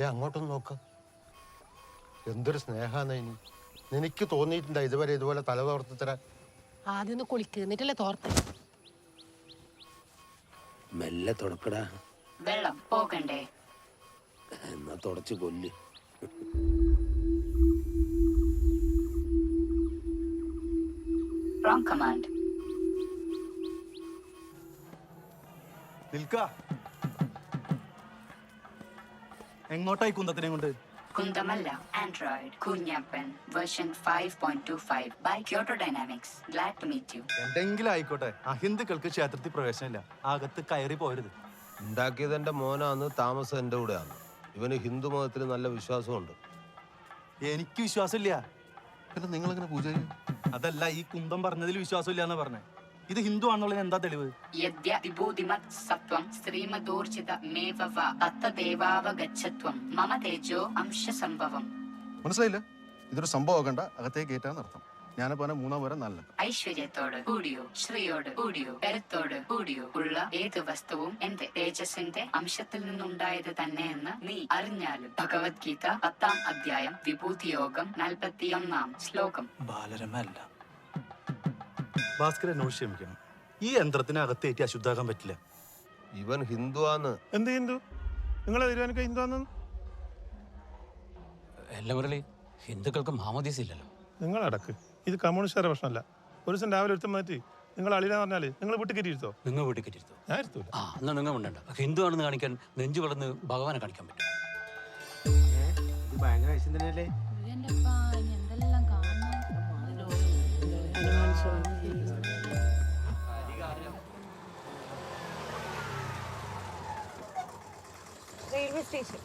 Day അങ്ങോട്ടൊന്ന് നോക്ക്. എന്തൊരു സ്നേഹാന്ന് ഇനി. നിനക്ക് തോന്നിയിട്ടുണ്ടാ ഇതുവരെ ഇതുപോലെ തല തോർത്ത് തരാൻ? ആദ്യം ഒന്ന് കുളിക്ക് എന്നിട്ടല്ലേ തോർത്ത്. മെല്ലെ തുടക്കടാ. വെള്ളം പോകണ്ടേ എന്നാ തുടച്ച് കൊല്ല്. റോങ് കമാൻഡ് നിൽക്ക. എങ്ങോട്ടായി കുന്തത്തിനെ കൊണ്ട്? കുന്തമല്ല Android Kunjappan version five point two five by Kyoto Dynamics glad to meet you എന്തെങ്കിലും ആയിക്കോട്ടെ. അഹിന്ദുക്കൾക്ക് ക്ഷേത്രത്തിൽ പ്രവേശനമില്ല. അകത്ത് കയറി പോരുത്. ഉണ്ടാക്കിയത് എന്റെ മോനാന്ന് താമസം എന്റെ കൂടെയാണ്. ഇവന് ഹിന്ദു മതത്തിൽ നല്ല വിശ്വാസമുണ്ട്. എനിക്ക് വിശ്വാസമില്ല. പിന്നെ നിങ്ങൾ എങ്ങനെ പൂജ ചെയ്യും അതല്ല ഈ കുന്തം പറഞ്ഞതിൽ വിശ്വാസമില്ല എന്നാ പറഞ്ഞേ. ഇത് ഹിന്ദു ആണെന്നുള്ളതിന് എന്താ തെളിവ്? മമ തേജോ അംശസംഭവം മനസ്സിലായില്ല? ഇതൊരു സംഭവം ആകണ്ട അകത്തേക്ക് കയറ്റാന്ന് അർത്ഥം. ഞാനിപ്പോ മൂന്നാം വരെ നല്ല ഐശ്വര്യത്തോട് കൂടിയോ ശ്രീയോട് കൂടിയോ കരുത്തോട് കൂടിയോ ഉള്ള ഏത് വസ്തുവും എന്റെ തേജസ്സിന്റെ അംശത്തിൽ നിന്നുണ്ടായത് തന്നെയെന്ന് നീ അറിഞ്ഞാലും. ഭഗവത്ഗീത പത്താം അധ്യായം വിഭൂതിയോഗം നാൽപ്പത്തിയൊന്നാം ശ്ലോകം. ബാലരമല്ല ഭാസ്കരൻ എന്നോട് ക്ഷമിക്കണം. ഈ യന്ത്രത്തിന് അകത്തേറ്റി അശുദ്ധാകാൻ പറ്റില്ല. ഇവൻ ഹിന്ദു ആന്ന് എന്ത് ഹിന്ദു? നിങ്ങളെ തീരുമാനിക്ക ഹിന്ദു ആണെന്ന് എല്ലാ മുരളി ഹിന്ദുക്കൾക്ക് മാമോദീസ് ഇല്ലല്ലോ. നിങ്ങൾ അടക്ക് ഇത് കമ്മ്യൂണിസ്റ്റുകാരുടെ പ്രശ്നമല്ല. ഒരു ദിവസം രാവിലെ ഒരുത്തം മാറ്റി നിങ്ങൾ അളിയാന്ന് പറഞ്ഞാൽ നിങ്ങൾ വീട്ടിൽ കയറ്റിയിരുത്തോ നിങ്ങൾ വീട്ടിൽ കയറ്റിയിരുത്തോ ഞാൻ ഇരുത്തൂല. ആ എന്നാ നിങ്ങൾ ഉണ്ടണ്ട ഹിന്ദു ആണെന്ന് കാണിക്കാൻ നെഞ്ചു വളർന്ന് ഭഗവാനെ കാണിക്കാൻ പറ്റും. റെയിൽവേ സ്റ്റേഷൻ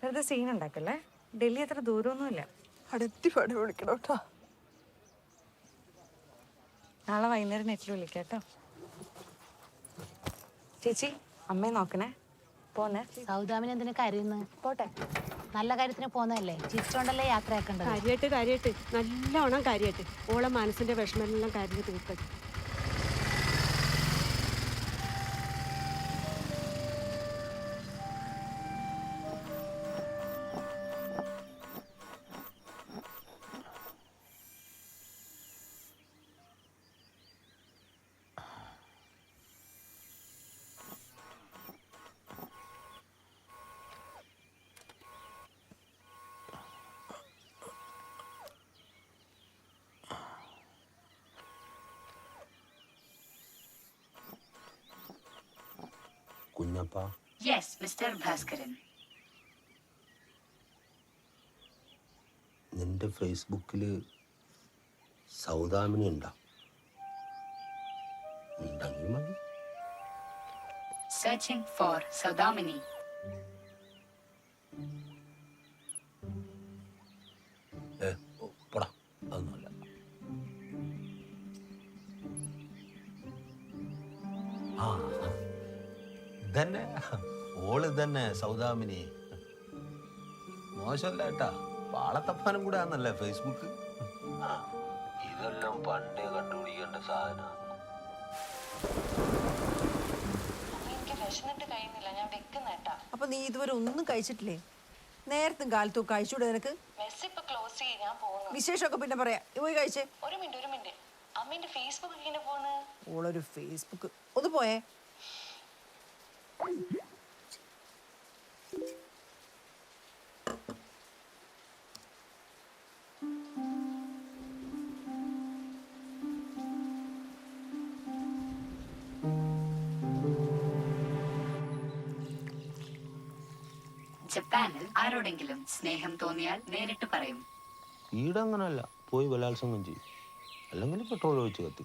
വെറുതെ സീൻ ഉണ്ടാക്കല്ലേ? ഡൽഹി അത്ര ദൂരമൊന്നുമില്ല. അടുത്തി പടി വിളിക്കണം കേട്ടോ നാളെ വൈകുന്നേരം നെറ്റിൽ വിളിക്കാം കേട്ടോ ചേച്ചി അമ്മയെ നോക്കണേ. പോന്നെ. സൗദാമിന് എന്തിനു കരയുന്നു? പോട്ടെ. നല്ല കാര്യത്തിന് പോന്നതല്ലേ? ചിരിച്ചോണ്ടല്ലേ യാത്രയാക്കേണ്ടത്? കാര്യമായിട്ട് കാര്യമായിട്ട് നല്ലോണം കാര്യമായിട്ട് ഓളെ മനസ്സിന്റെ വിഷമെല്ലാം കാര്യം തീർക്കട്ടെ. കുഞ്ഞപ്പ? യെസ് മിസ്റ്റർ ഭാസ്കരൻ നിന്റെ ഫേസ്ബുക്കിൽ സൗദാമിനി ഉണ്ടാ? ഉണ്ടെങ്കിൽ മതി. Searching for Saudamini. തന്നെ സൗദാമിനി. മോശമല്ല കേട്ടാ പാളത്തപ്പാനും കൂടെ ആന്നല്ലേ ഫേസ്ബുക്ക് ഇതെല്ലാം പണ്ടേ കണ്ടുപിടിക്കേണ്ട സാധനം. അപ്പൊ നീ ഇതുവരെ ഒന്നും കഴിച്ചിട്ടില്ലേ? നേരത്തും കാലത്തും കഴിച്ചൂടെ നിനക്ക്? വിശേഷമൊക്കെ പിന്നെ പറയാ. പോയി കഴിച്ചേ. ഒരു മിനിറ്റ് ഒരു മിനിറ്റ്. അമ്മേന്റെ ഫേസ്ബുക്ക് ഇങ്ങനെ ഓളൊരു ഫേസ്ബുക്ക് ഒന്ന് പോയേ. ജപ്പാനിൽ ആരോടെങ്കിലും സ്നേഹം തോന്നിയാൽ നേരിട്ട് പറയും. ഈടങ്ങനല്ല. പോയി ബലാത്സംഗം ചെയ്യും. അല്ലെങ്കിൽ പെട്രോൾ ഒഴിച്ച് കത്തി.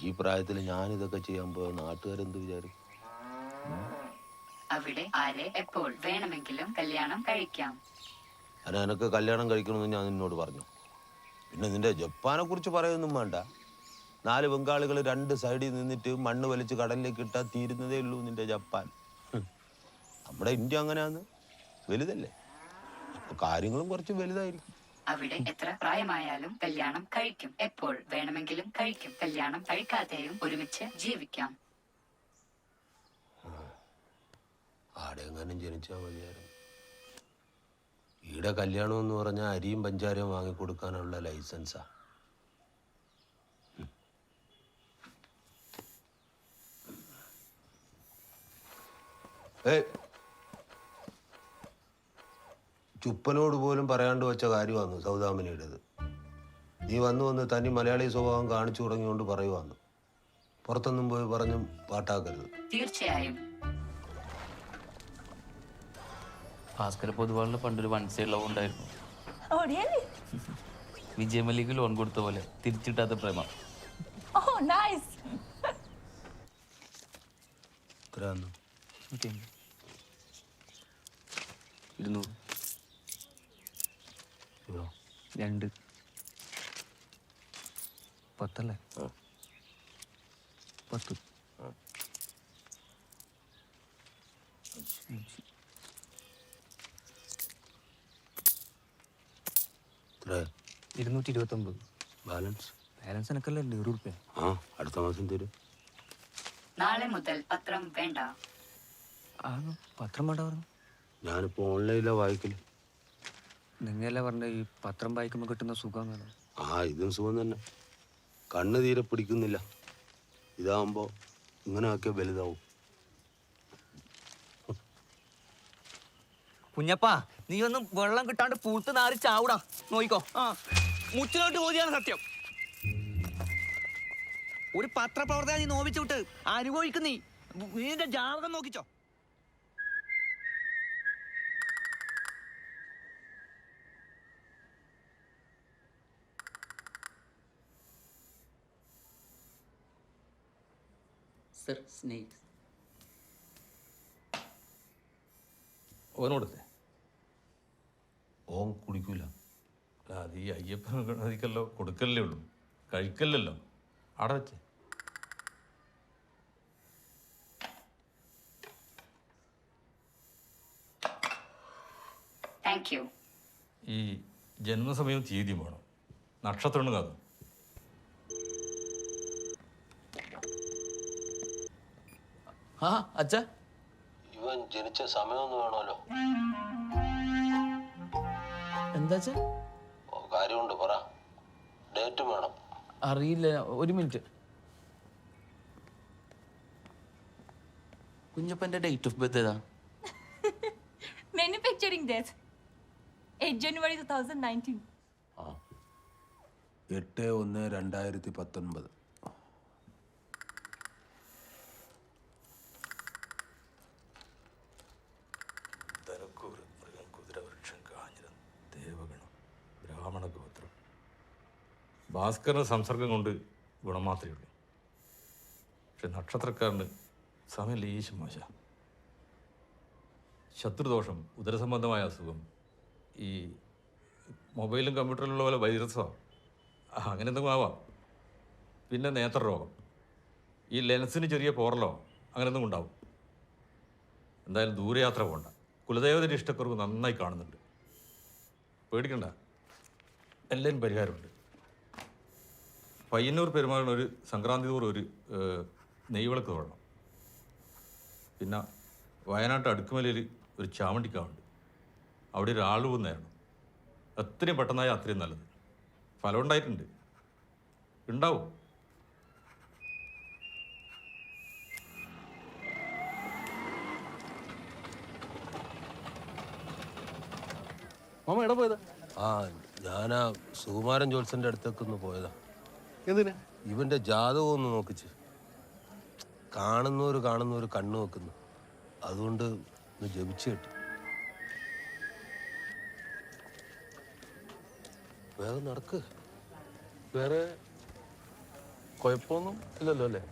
ഈ പ്രായത്തിൽ ഞാൻ ഇതൊക്കെ ചെയ്യാൻ പോയ നാട്ടുകാരെന്ത് വിചാരിക്കും? അവിടെ ആരെ എപ്പോൾ വേണമെങ്കിലും കല്യാണം കഴിക്കാം. അല്ല എനക്ക് കല്യാണം കഴിക്കണമെന്ന് ഞാൻ നിന്നോട് പറഞ്ഞു. പിന്നെ നിന്റെ ജപ്പാനെ കുറിച്ച് പറയൊന്നും വേണ്ട. നാല് ബംഗാളികൾ രണ്ട് സൈഡിൽ നിന്നിട്ട് മണ്ണ് വലിച്ച് കടലിലേക്ക് ഇട്ടാൽ തീരുന്നതേ ഉള്ളൂ നിന്റെ ജപ്പാൻ. നമ്മുടെ ഇന്ത്യ അങ്ങനെയാന്ന് വലുതല്ലേ. അപ്പൊ കാര്യങ്ങളും കുറച്ച് വലുതായിരിക്കും. അവിടെ എത്ര പ്രായമായാലും കല്യാണം കഴിക്കും. എപ്പോൾ വേണമെങ്കിലും കഴിക്കും. കല്യാണം കഴിക്കാതെയും ഒരുമിച്ച് ജീവിക്കാം. മകനും ജനിച്ചാൽ മതിയായിരുന്നു. ഈടെ കല്യാണം എന്ന് പറഞ്ഞാൽ അരിയും പഞ്ചാരയും വാങ്ങിക്കൊടുക്കാനുള്ള ലൈസൻസാ. ഏയ് ചുപ്പനോട് പോലും പറയാണ്ട് വെച്ച കാര്യമാണ് സൗദാമിനിയുടേത്. നീ വന്നു വന്ന് തനി മലയാളി സ്വഭാവം കാണിച്ചു തുടങ്ങിയോണ്ട് പറയുവാന്ന്. പുറത്തൊന്നും പോയി പറഞ്ഞും പാട്ടാക്കരുത്. തീർച്ചയായും. ഭാസ്കര പൊതുവാളിന് പണ്ടൊരു വൺ സൈഡ് ലവ് ഉണ്ടായിരുന്നു വിജയമല്ലിക്ക് ലോൺ കൊടുത്ത പോലെ തിരിച്ചിട്ടാത്ത പ്രേമം. ഇരുന്നൂറ്. രണ്ട്. പത്തല്ലേ? പത്ത്. ഇരുന്നൂറ്റി ഇരുന്നൂറ്റി ഇരുപത്തൊമ്പത് ബാലൻസ്? ബാലൻസ് എനിക്കല്ലേ നൂറ് റുപ്യ ആ അടുത്ത മാസം തരും. നാളെ മുതൽ പത്രം വേണ്ട. ആ പത്രം വേണ്ട പറഞ്ഞു. ഞാനിപ്പോ ഓൺലൈനിലാണ് വായിക്കൽ. നിങ്ങളല്ലേ പറഞ്ഞ ഈ പത്രം വായിക്കുമ്പോൾ കിട്ടുന്ന സുഖം ആ ഇതും സുഖം തന്നെ. കണ്ണ് തീരെ പിടിക്കുന്നില്ല. ഇതാകുമ്പോൾ ഇങ്ങനെ ആക്കിയാൽ വലുതാവും. കുഞ്ഞപ്പാ നീ ഒന്നും വെള്ളം കിട്ടാണ്ട് പൂത്ത് നാരി ചാവൂടാ. നോയിക്കോ. ആ മുച്ചിലോട്ട് പോതിയാണ് സത്യം. ഒരു പത്രപ്രവർത്തകൻ നീ നോവിച്ചു വിട്ട് അനുഭവിക്കുന്നീ നീ എന്റെ ജാതകം നോക്കിച്ചോ. സർ സ്നേക്സ് ഓനോടല്ലേ ഓൻ കുടിക്കൂല. അത് ഈ അയ്യപ്പൻ ഗണതിക്കല്ലോ കൊടുക്കല്ലേ ഉള്ളൂ. കഴിക്കല്ലല്ലോ. അവിടെ വെച്ചേ. താങ്ക് യു ഈ ജന്മസമയം തീയതിയും വേണം. നക്ഷത്രമാണ് കാതും ആ അച്ഛാ. ഇവൻ ജനിച്ച സമയമൊന്നും വേണമല്ലോ. എന്താ അച്ഛാ? ഓ കാര്യമുണ്ട് പറ. ഡേറ്റും വേണം. അറിയില്ല ഒരു മിനിറ്റ്. കുഞ്ഞപ്പന്റെ ഡേറ്റ് ഓഫ് ബർത്ത് ഏതാ? Manufacturing date eight January two thousand nineteen ആ. എട്ട് ഒന്ന് രണ്ടായിരത്തി പത്തൊൻപത്. ഭാസ്കറിന് സംസർഗം കൊണ്ട് ഗുണം മാത്രമേ ഉള്ളൂ. പക്ഷെ നക്ഷത്രക്കാരന് സമയം ലേശം മോശ ശത്രുദോഷം ഉദരസംബന്ധമായ അസുഖം ഈ മൊബൈലും കമ്പ്യൂട്ടറിലുള്ള പോലെ വൈറസോ അങ്ങനെ എന്തെങ്കിലും ആവാം. പിന്നെ നേത്രരോഗം. ഈ ലെൻസിന് ചെറിയ പോറലോ അങ്ങനെ എന്തെങ്കിലും ഉണ്ടാവും. എന്തായാലും ദൂരയാത്ര പോകണ്ട കുലദേവതയുടെ ഇഷ്ടക്കുറവ് നന്നായി കാണുന്നുണ്ട്. പേടിക്കണ്ട. എല്ലാവരും പരിഹാരമുണ്ട്. പയ്യന്നൂർ പെരുമാളിന് ഒരു സംക്രാന്തി തോറും ഒരു നെയ്വിളക്ക് തൊഴണം പിന്നെ വയനാട്ട് അടുക്കുമലയിൽ ഒരു ചാമണ്ടിക്കാവുണ്ട് അവിടെ ഒരു ആളുവ് നേരണം എത്രയും പെട്ടെന്നായ അത്രയും നല്ലത്. ഫലം ഉണ്ടായിട്ടുണ്ട്. ഉണ്ടാവും? മാമ എവിടെ പോയതാ? ആ ഞാനാ സുകുമാരൻ ജോത്സന്റെ അടുത്തേക്ക് ഒന്ന് പോയതാ. എന്തിനാ? ഇവന്റെ ജാതകം ഒന്ന് നോക്കിച്ച്. കാണുന്നവര് കാണുന്നവര് കണ്ണു വെക്കുന്നു. അതുകൊണ്ട് ഒന്ന് ജപിച്ചു കിട്ടി. വേറെ നടക്ക്. വേറെ കുഴപ്പമൊന്നും ഇല്ലല്ലോ അല്ലേ?